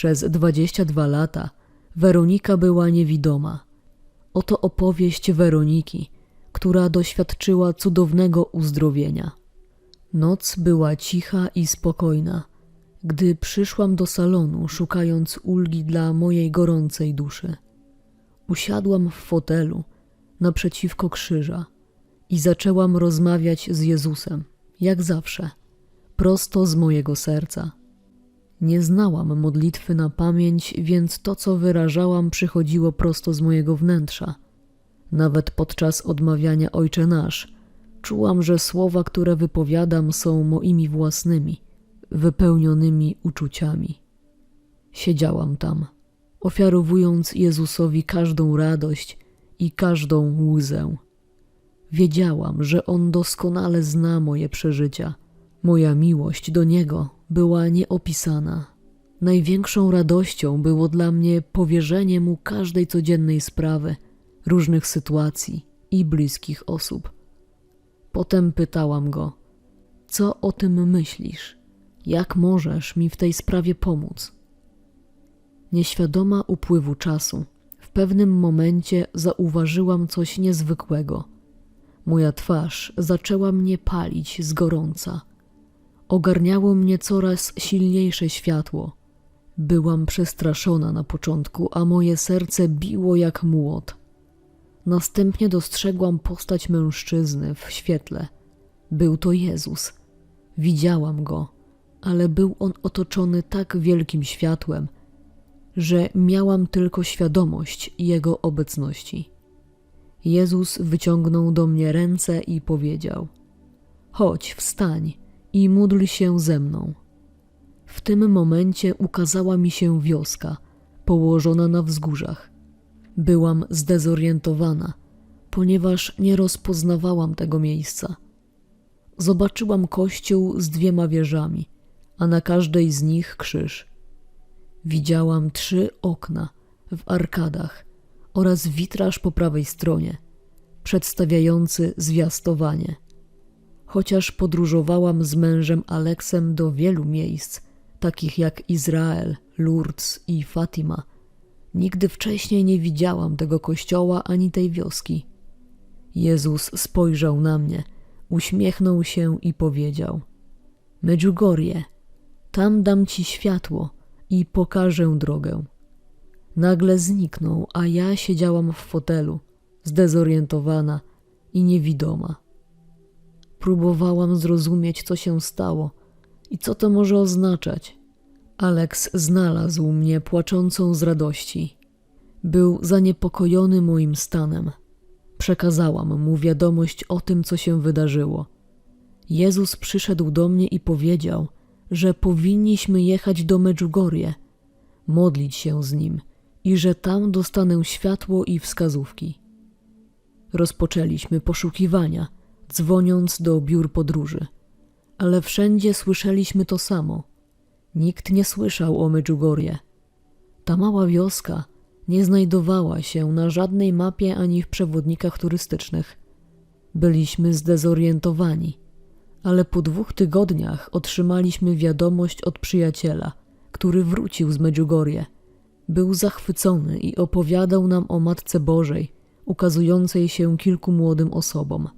Przez 22 lata Weronika była niewidoma. Oto opowieść Weroniki, która doświadczyła cudownego uzdrowienia. Noc była cicha i spokojna, gdy przyszłam do salonu, szukając ulgi dla mojej gorącej duszy. Usiadłam w fotelu naprzeciwko krzyża i zaczęłam rozmawiać z Jezusem, jak zawsze, prosto z mojego serca. Nie znałam modlitwy na pamięć, więc to, co wyrażałam, przychodziło prosto z mojego wnętrza. Nawet podczas odmawiania Ojcze Nasz, czułam, że słowa, które wypowiadam, są moimi własnymi, wypełnionymi uczuciami. Siedziałam tam, ofiarowując Jezusowi każdą radość i każdą łzę. Wiedziałam, że On doskonale zna moje przeżycia. Moja miłość do Niego była nieopisana. Największą radością było dla mnie powierzenie Mu każdej codziennej sprawy, różnych sytuacji i bliskich osób. Potem pytałam Go, co o tym myślisz? Jak możesz mi w tej sprawie pomóc? Nieświadoma upływu czasu, w pewnym momencie zauważyłam coś niezwykłego. Moja twarz zaczęła mnie palić z gorąca. Ogarniało mnie coraz silniejsze światło. Byłam przestraszona na początku, a moje serce biło jak młot. Następnie dostrzegłam postać mężczyzny w świetle. Był to Jezus. Widziałam go, ale był on otoczony tak wielkim światłem, że miałam tylko świadomość Jego obecności. Jezus wyciągnął do mnie ręce i powiedział: Chodź, wstań i módl się ze mną. W tym momencie ukazała mi się wioska, położona na wzgórzach. Byłam zdezorientowana, ponieważ nie rozpoznawałam tego miejsca. Zobaczyłam kościół z dwiema wieżami, a na każdej z nich krzyż. Widziałam trzy okna w arkadach oraz witraż po prawej stronie, przedstawiający zwiastowanie. Chociaż podróżowałam z mężem Aleksem do wielu miejsc, takich jak Izrael, Lourdes i Fatima, nigdy wcześniej nie widziałam tego kościoła ani tej wioski. Jezus spojrzał na mnie, uśmiechnął się i powiedział: Medjugorje, tam dam ci światło i pokażę drogę. Nagle zniknął, a ja siedziałam w fotelu, zdezorientowana i niewidoma. Próbowałam zrozumieć, co się stało i co to może oznaczać. Alex znalazł mnie płaczącą z radości. Był zaniepokojony moim stanem. Przekazałam mu wiadomość o tym, co się wydarzyło. Jezus przyszedł do mnie i powiedział, że powinniśmy jechać do Medjugorje, modlić się z nim i że tam dostanę światło i wskazówki. Rozpoczęliśmy poszukiwania, dzwoniąc do biur podróży, ale wszędzie słyszeliśmy to samo. Nikt nie słyszał o Medjugorje. Ta mała wioska nie znajdowała się na żadnej mapie ani w przewodnikach turystycznych. Byliśmy zdezorientowani, ale po dwóch tygodniach otrzymaliśmy wiadomość od przyjaciela, który wrócił z Medjugorje. Był zachwycony i opowiadał nam o Matce Bożej, ukazującej się kilku młodym osobom.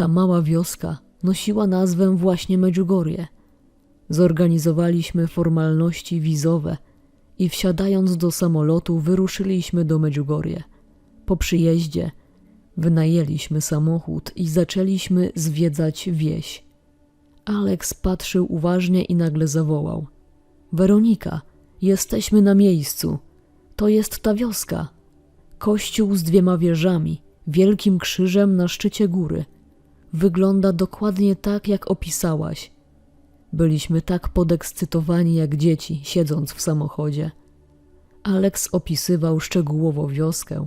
Ta mała wioska nosiła nazwę właśnie Medjugorje. Zorganizowaliśmy formalności wizowe i wsiadając do samolotu wyruszyliśmy do Medjugorje. Po przyjeździe wynajęliśmy samochód i zaczęliśmy zwiedzać wieś. Alex patrzył uważnie i nagle zawołał: Weronika, jesteśmy na miejscu. To jest ta wioska. Kościół z dwiema wieżami, wielkim krzyżem na szczycie góry. Wygląda dokładnie tak, jak opisałaś. Byliśmy tak podekscytowani jak dzieci, siedząc w samochodzie. Alex opisywał szczegółowo wioskę,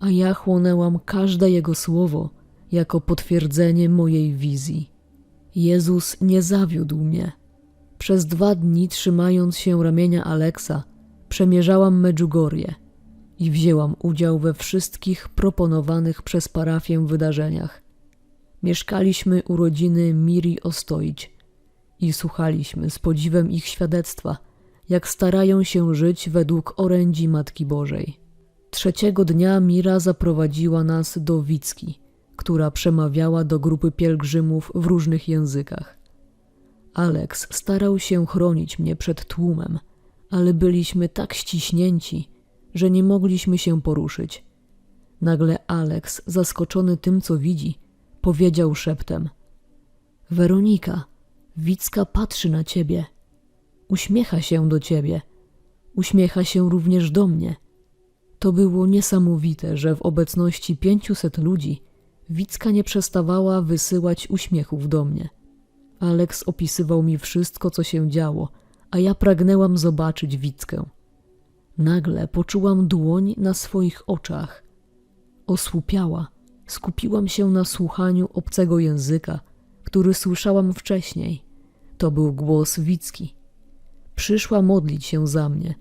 a ja chłonęłam każde jego słowo jako potwierdzenie mojej wizji. Jezus nie zawiódł mnie. Przez dwa dni, trzymając się ramienia Aleksa, przemierzałam Medjugorje i wzięłam udział we wszystkich proponowanych przez parafię wydarzeniach. Mieszkaliśmy u rodziny Miri Ostoić i słuchaliśmy z podziwem ich świadectwa, jak starają się żyć według orędzi Matki Bożej. Trzeciego dnia Mira zaprowadziła nas do Wicki, która przemawiała do grupy pielgrzymów w różnych językach. Alex starał się chronić mnie przed tłumem, ale byliśmy tak ściśnięci, że nie mogliśmy się poruszyć. Nagle Alex, zaskoczony tym, co widzi, powiedział szeptem: Weronika, Wicka patrzy na ciebie. Uśmiecha się do ciebie. Uśmiecha się również do mnie. To było niesamowite, że w obecności pięciuset ludzi Wicka nie przestawała wysyłać uśmiechów do mnie. Alex opisywał mi wszystko, co się działo, a ja pragnęłam zobaczyć Wickę. Nagle poczułam dłoń na swoich oczach. Osłupiała, skupiłam się na słuchaniu obcego języka, który słyszałam wcześniej. To był głos Wicki. Przyszła modlić się za mnie,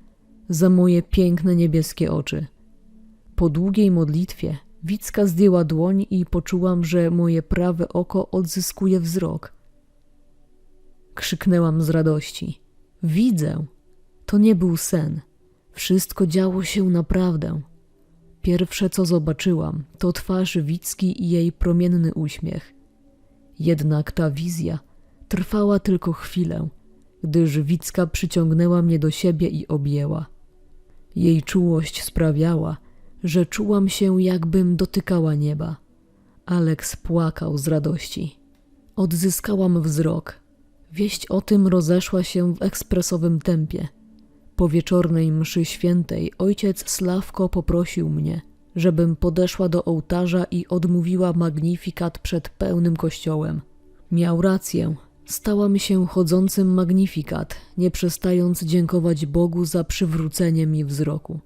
za moje piękne niebieskie oczy. Po długiej modlitwie Wicka zdjęła dłoń i poczułam, że moje prawe oko odzyskuje wzrok. Krzyknęłam z radości. Widzę! To nie był sen. Wszystko działo się naprawdę. Pierwsze, co zobaczyłam, to twarz Wicki i jej promienny uśmiech. Jednak ta wizja trwała tylko chwilę, gdyż Wicka przyciągnęła mnie do siebie i objęła. Jej czułość sprawiała, że czułam się, jakbym dotykała nieba. Alex płakał z radości. Odzyskałam wzrok. Wieść o tym rozeszła się w ekspresowym tempie. Po wieczornej mszy świętej ojciec Slawko poprosił mnie, żebym podeszła do ołtarza i odmówiła magnifikat przed pełnym kościołem. Miał rację. Stałam się chodzącym magnifikat, nie przestając dziękować Bogu za przywrócenie mi wzroku.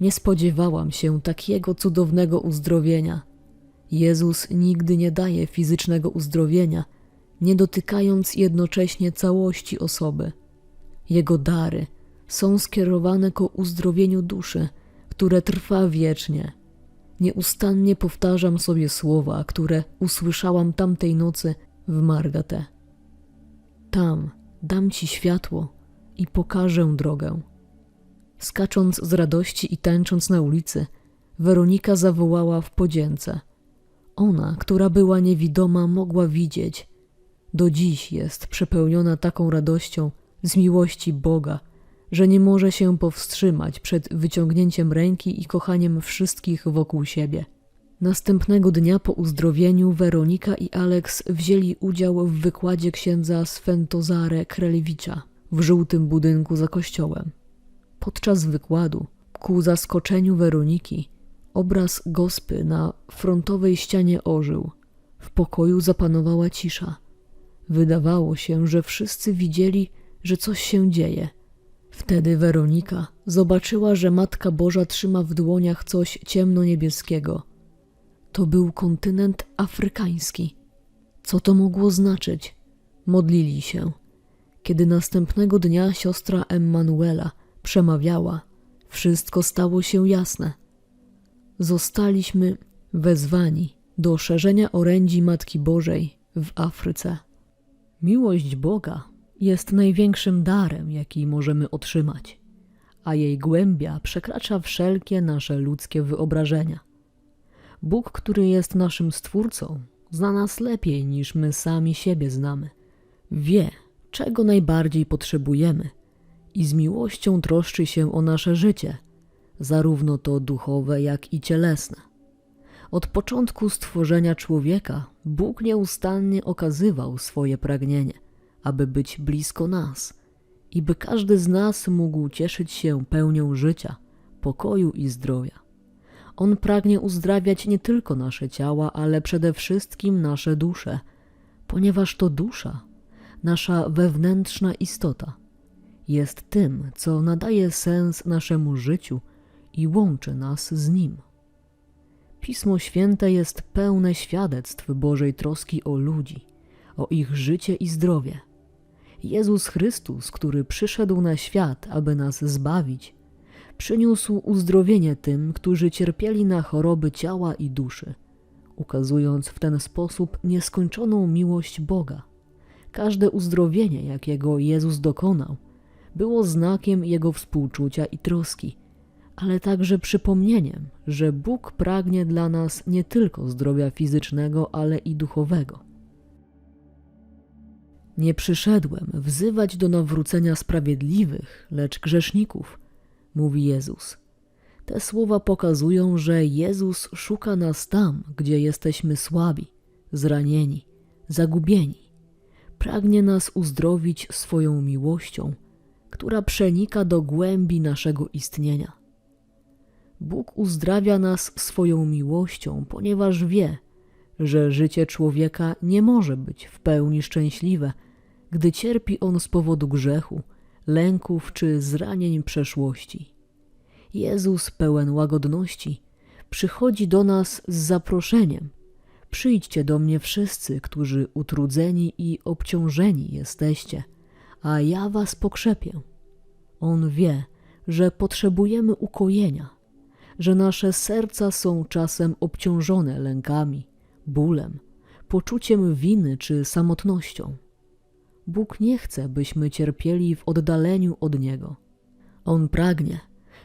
Nie spodziewałam się takiego cudownego uzdrowienia. Jezus nigdy nie daje fizycznego uzdrowienia, nie dotykając jednocześnie całości osoby. Jego dary są skierowane ku uzdrowieniu duszy, które trwa wiecznie. Nieustannie powtarzam sobie słowa, które usłyszałam tamtej nocy w Margatę. Tam dam ci światło i pokażę drogę. Skacząc z radości i tańcząc na ulicy, Weronika zawołała w podzięce. Ona, która była niewidoma, mogła widzieć. Do dziś jest przepełniona taką radością z miłości Boga, że nie może się powstrzymać przed wyciągnięciem ręki i kochaniem wszystkich wokół siebie. Następnego dnia po uzdrowieniu Weronika i Alex wzięli udział w wykładzie księdza Sventozare Krelewicza w żółtym budynku za kościołem. Podczas wykładu, ku zaskoczeniu Weroniki, obraz gospy na frontowej ścianie ożył. W pokoju zapanowała cisza. Wydawało się, że wszyscy widzieli, że coś się dzieje. Wtedy Weronika zobaczyła, że Matka Boża trzyma w dłoniach coś ciemno-niebieskiego. To był kontynent afrykański. Co to mogło znaczyć? Modlili się. Kiedy następnego dnia siostra Emmanuela przemawiała, wszystko stało się jasne. Zostaliśmy wezwani do szerzenia orędzi Matki Bożej w Afryce. Miłość Boga jest największym darem, jaki możemy otrzymać, a jej głębia przekracza wszelkie nasze ludzkie wyobrażenia. Bóg, który jest naszym Stwórcą, zna nas lepiej niż my sami siebie znamy. Wie, czego najbardziej potrzebujemy i z miłością troszczy się o nasze życie, zarówno to duchowe, jak i cielesne. Od początku stworzenia człowieka Bóg nieustannie okazywał swoje pragnienie, aby być blisko nas i by każdy z nas mógł cieszyć się pełnią życia, pokoju i zdrowia. On pragnie uzdrawiać nie tylko nasze ciała, ale przede wszystkim nasze dusze, ponieważ to dusza, nasza wewnętrzna istota, jest tym, co nadaje sens naszemu życiu i łączy nas z Nim. Pismo Święte jest pełne świadectw Bożej troski o ludzi, o ich życie i zdrowie. Jezus Chrystus, który przyszedł na świat, aby nas zbawić, przyniósł uzdrowienie tym, którzy cierpieli na choroby ciała i duszy, ukazując w ten sposób nieskończoną miłość Boga. Każde uzdrowienie, jakiego Jezus dokonał, było znakiem Jego współczucia i troski, ale także przypomnieniem, że Bóg pragnie dla nas nie tylko zdrowia fizycznego, ale i duchowego. Nie przyszedłem wzywać do nawrócenia sprawiedliwych, lecz grzeszników, mówi Jezus. Te słowa pokazują, że Jezus szuka nas tam, gdzie jesteśmy słabi, zranieni, zagubieni. Pragnie nas uzdrowić swoją miłością, która przenika do głębi naszego istnienia. Bóg uzdrawia nas swoją miłością, ponieważ wie, że życie człowieka nie może być w pełni szczęśliwe, gdy cierpi on z powodu grzechu, lęków czy zranień przeszłości. Jezus, pełen łagodności, przychodzi do nas z zaproszeniem. Przyjdźcie do mnie wszyscy, którzy utrudzeni i obciążeni jesteście, a ja was pokrzepię. On wie, że potrzebujemy ukojenia, że nasze serca są czasem obciążone lękami, bólem, poczuciem winy czy samotnością. Bóg nie chce, byśmy cierpieli w oddaleniu od Niego. On pragnie,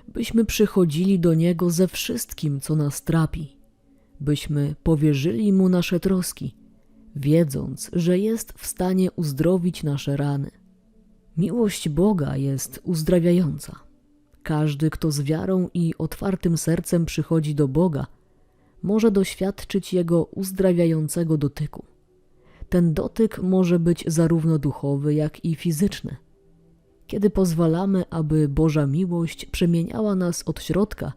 byśmy przychodzili do Niego ze wszystkim, co nas trapi, byśmy powierzyli Mu nasze troski, wiedząc, że jest w stanie uzdrowić nasze rany. Miłość Boga jest uzdrawiająca. Każdy, kto z wiarą i otwartym sercem przychodzi do Boga, może doświadczyć Jego uzdrawiającego dotyku. Ten dotyk może być zarówno duchowy, jak i fizyczny. Kiedy pozwalamy, aby Boża miłość przemieniała nas od środka,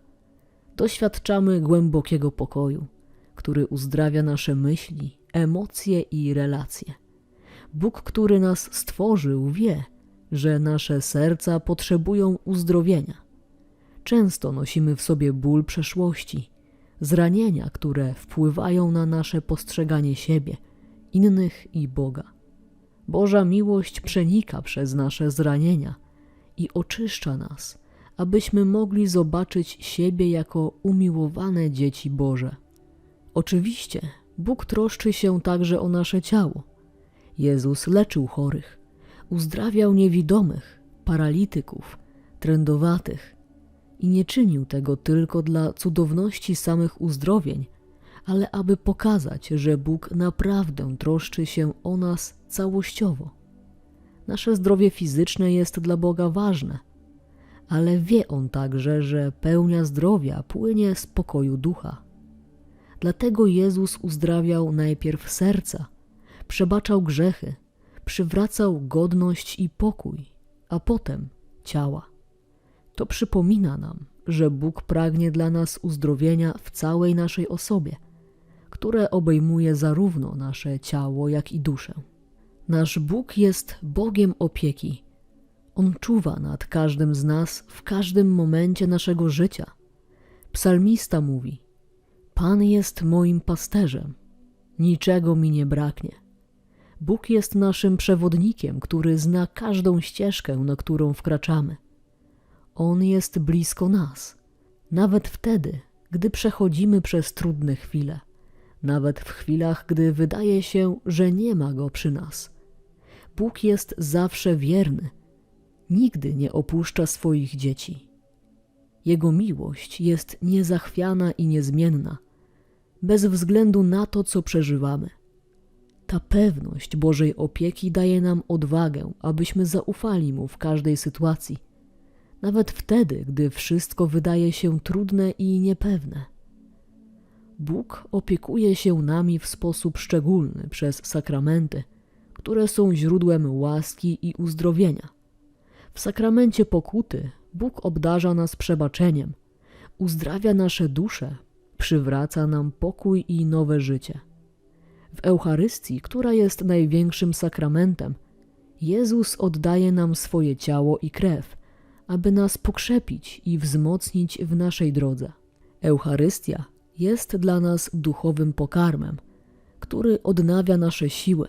doświadczamy głębokiego pokoju, który uzdrawia nasze myśli, emocje i relacje. Bóg, który nas stworzył, wie, że nasze serca potrzebują uzdrowienia. Często nosimy w sobie ból przeszłości, zranienia, które wpływają na nasze postrzeganie siebie, innych i Boga. Boża miłość przenika przez nasze zranienia i oczyszcza nas, abyśmy mogli zobaczyć siebie jako umiłowane dzieci Boże. Oczywiście Bóg troszczy się także o nasze ciało. Jezus leczył chorych, uzdrawiał niewidomych, paralityków, trędowatych i nie czynił tego tylko dla cudowności samych uzdrowień, ale aby pokazać, że Bóg naprawdę troszczy się o nas całościowo. Nasze zdrowie fizyczne jest dla Boga ważne, ale wie On także, że pełnia zdrowia płynie z pokoju ducha. Dlatego Jezus uzdrawiał najpierw serca, przebaczał grzechy, przywracał godność i pokój, a potem ciała. To przypomina nam, że Bóg pragnie dla nas uzdrowienia w całej naszej osobie, które obejmuje zarówno nasze ciało, jak i duszę. Nasz Bóg jest Bogiem opieki. On czuwa nad każdym z nas w każdym momencie naszego życia. Psalmista mówi: Pan jest moim pasterzem, niczego mi nie braknie. Bóg jest naszym przewodnikiem, który zna każdą ścieżkę, na którą wkraczamy. On jest blisko nas, nawet wtedy, gdy przechodzimy przez trudne chwile, nawet w chwilach, gdy wydaje się, że nie ma go przy nas. Bóg jest zawsze wierny, nigdy nie opuszcza swoich dzieci. Jego miłość jest niezachwiana i niezmienna, bez względu na to, co przeżywamy. Ta pewność Bożej opieki daje nam odwagę, abyśmy zaufali Mu w każdej sytuacji, nawet wtedy, gdy wszystko wydaje się trudne i niepewne. Bóg opiekuje się nami w sposób szczególny przez sakramenty, które są źródłem łaski i uzdrowienia. W sakramencie pokuty Bóg obdarza nas przebaczeniem, uzdrawia nasze dusze, przywraca nam pokój i nowe życie. W Eucharystii, która jest największym sakramentem, Jezus oddaje nam swoje ciało i krew, aby nas pokrzepić i wzmocnić w naszej drodze. Eucharystia jest dla nas duchowym pokarmem, który odnawia nasze siły,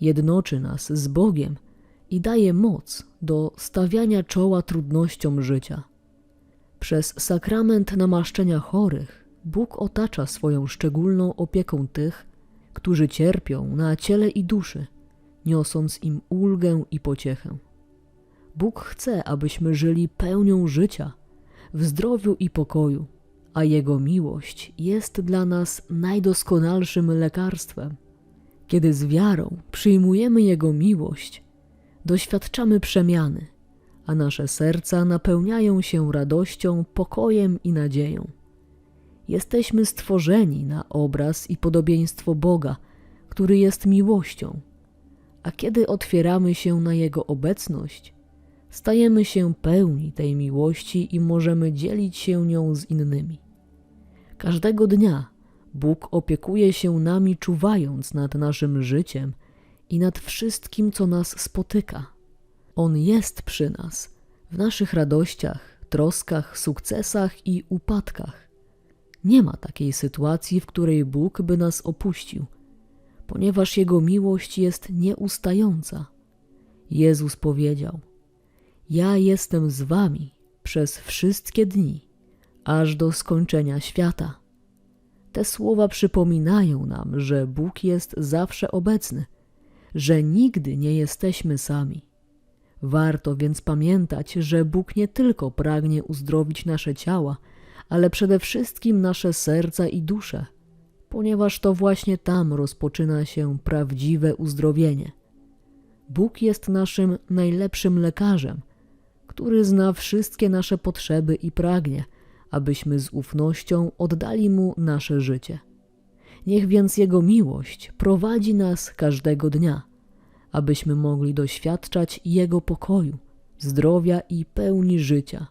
jednoczy nas z Bogiem i daje moc do stawiania czoła trudnościom życia. Przez sakrament namaszczenia chorych Bóg otacza swoją szczególną opieką tych, którzy cierpią na ciele i duszy, niosąc im ulgę i pociechę. Bóg chce, abyśmy żyli pełnią życia, w zdrowiu i pokoju, a Jego miłość jest dla nas najdoskonalszym lekarstwem. Kiedy z wiarą przyjmujemy Jego miłość, doświadczamy przemiany, a nasze serca napełniają się radością, pokojem i nadzieją. Jesteśmy stworzeni na obraz i podobieństwo Boga, który jest miłością, a kiedy otwieramy się na Jego obecność, stajemy się pełni tej miłości i możemy dzielić się nią z innymi. Każdego dnia Bóg opiekuje się nami, czuwając nad naszym życiem i nad wszystkim, co nas spotyka. On jest przy nas, w naszych radościach, troskach, sukcesach i upadkach. Nie ma takiej sytuacji, w której Bóg by nas opuścił, ponieważ Jego miłość jest nieustająca. Jezus powiedział: Ja jestem z Wami przez wszystkie dni, aż do skończenia świata. Te słowa przypominają nam, że Bóg jest zawsze obecny, że nigdy nie jesteśmy sami. Warto więc pamiętać, że Bóg nie tylko pragnie uzdrowić nasze ciała, ale przede wszystkim nasze serca i dusze, ponieważ to właśnie tam rozpoczyna się prawdziwe uzdrowienie. Bóg jest naszym najlepszym lekarzem, który zna wszystkie nasze potrzeby i pragnie, abyśmy z ufnością oddali Mu nasze życie. Niech więc Jego miłość prowadzi nas każdego dnia, abyśmy mogli doświadczać Jego pokoju, zdrowia i pełni życia,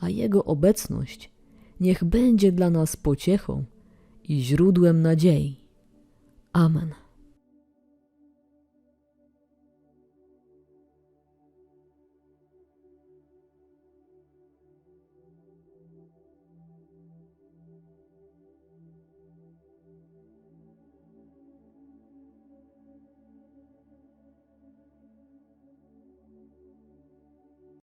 a Jego obecność niech będzie dla nas pociechą i źródłem nadziei. Amen.